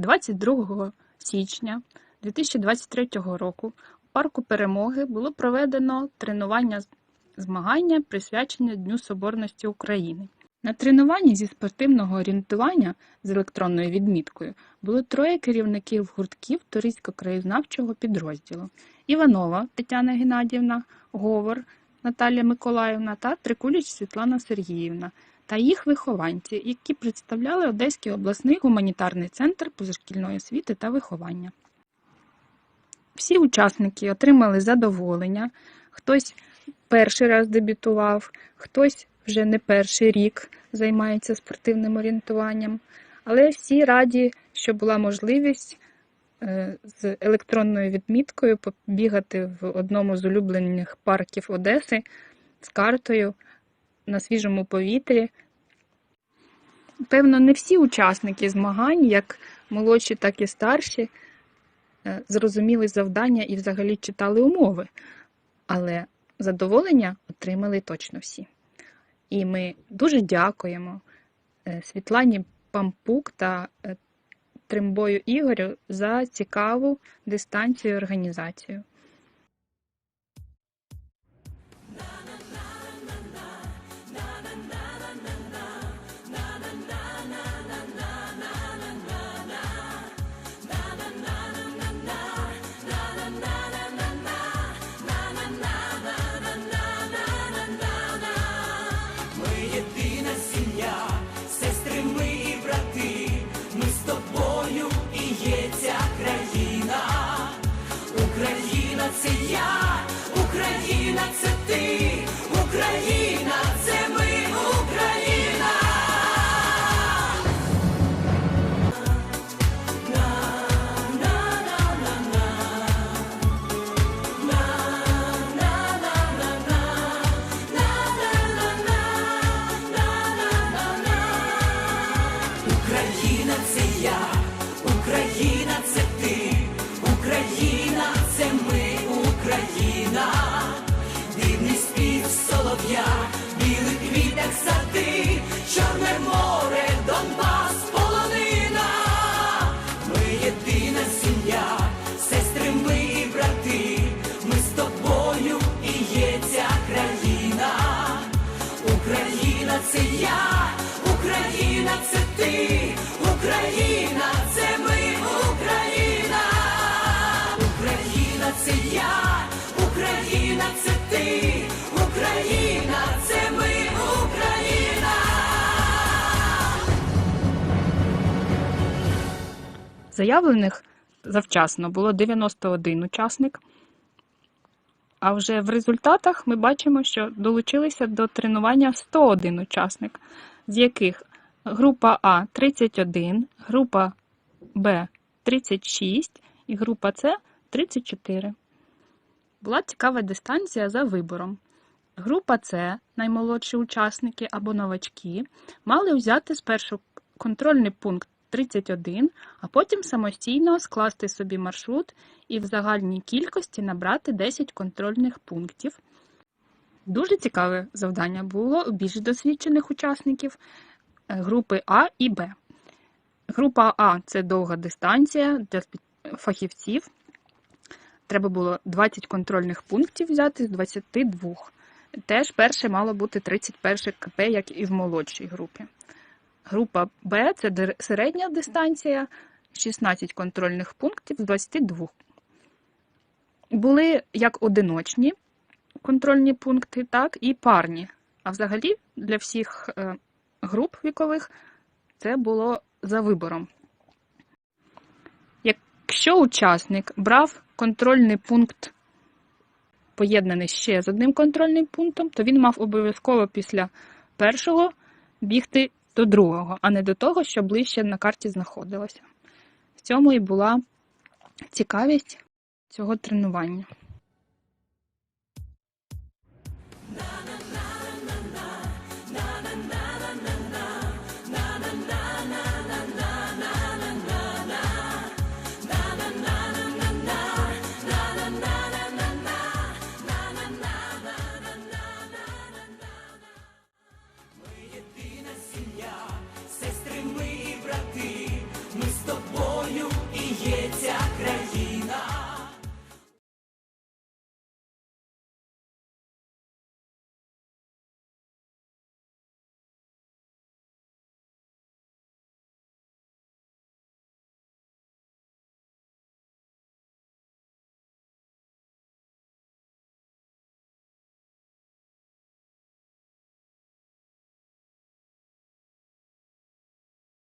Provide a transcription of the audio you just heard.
22 січня 2023 року у парку Перемоги було проведено тренування змагання, присвячене Дню Соборності України. На тренуванні зі спортивного орієнтування з електронною відміткою було троє керівників гуртків туристсько-краєзнавчого підрозділу: Іванова Тетяна Геннадівна, Говор Наталія Миколаївна та Трикуліч Світлана Сергіївна та їх вихованці, які представляли Одеський обласний гуманітарний центр позашкільної освіти та виховання. Всі учасники отримали задоволення, хтось перший раз дебютував, хтось вже не перший рік займається спортивним орієнтуванням, але всі раді, що була можливість е, з електронною відміткою побігати в одному з улюблених парків Одеси з картою на свіжому повітрі. Певно, не всі учасники змагань, як молодші, так і старші, е, зрозуміли завдання і взагалі читали умови, але задоволення отримали точно всі. І ми дуже дякуємо е, Світлані Пампук та е, Тримбою Ігорю за цікаву дистанцію і організацію. Україна це ми, Україна. Україна це білий квіток Заявлених завчасно було 91 учасник. А вже в результатах ми бачимо, що долучилися до тренування 101 учасник, з яких група А 31, група Б 36 і група С 34. Була цікава дистанція за вибором. Група С, наймолодші учасники або новачки, мали взяти спершу контрольний пункт 31, а потім самостійно скласти собі маршрут і в загальній кількості набрати 10 контрольних пунктів. Дуже цікаве завдання було у більш досвідчених учасників е, групи А і Б. Група А це довга дистанція для фахівців. Треба було 20 контрольних пунктів взяти з 22. Теж перше мало бути 31 КП, як і в молодшій групі. Група Б це середня дистанція, 16 контрольних пунктів з 22. Були як одиночні контрольні пункти, так і парні. А взагалі для всіх е, груп вікових це було за вибором. Якщо учасник брав контрольний пункт, поєднаний ще з одним контрольним пунктом, то він мав обов'язково після першого бігти до другого, а не до того, що ближче на карті знаходилося. В цьому і була цікавість цього тренування.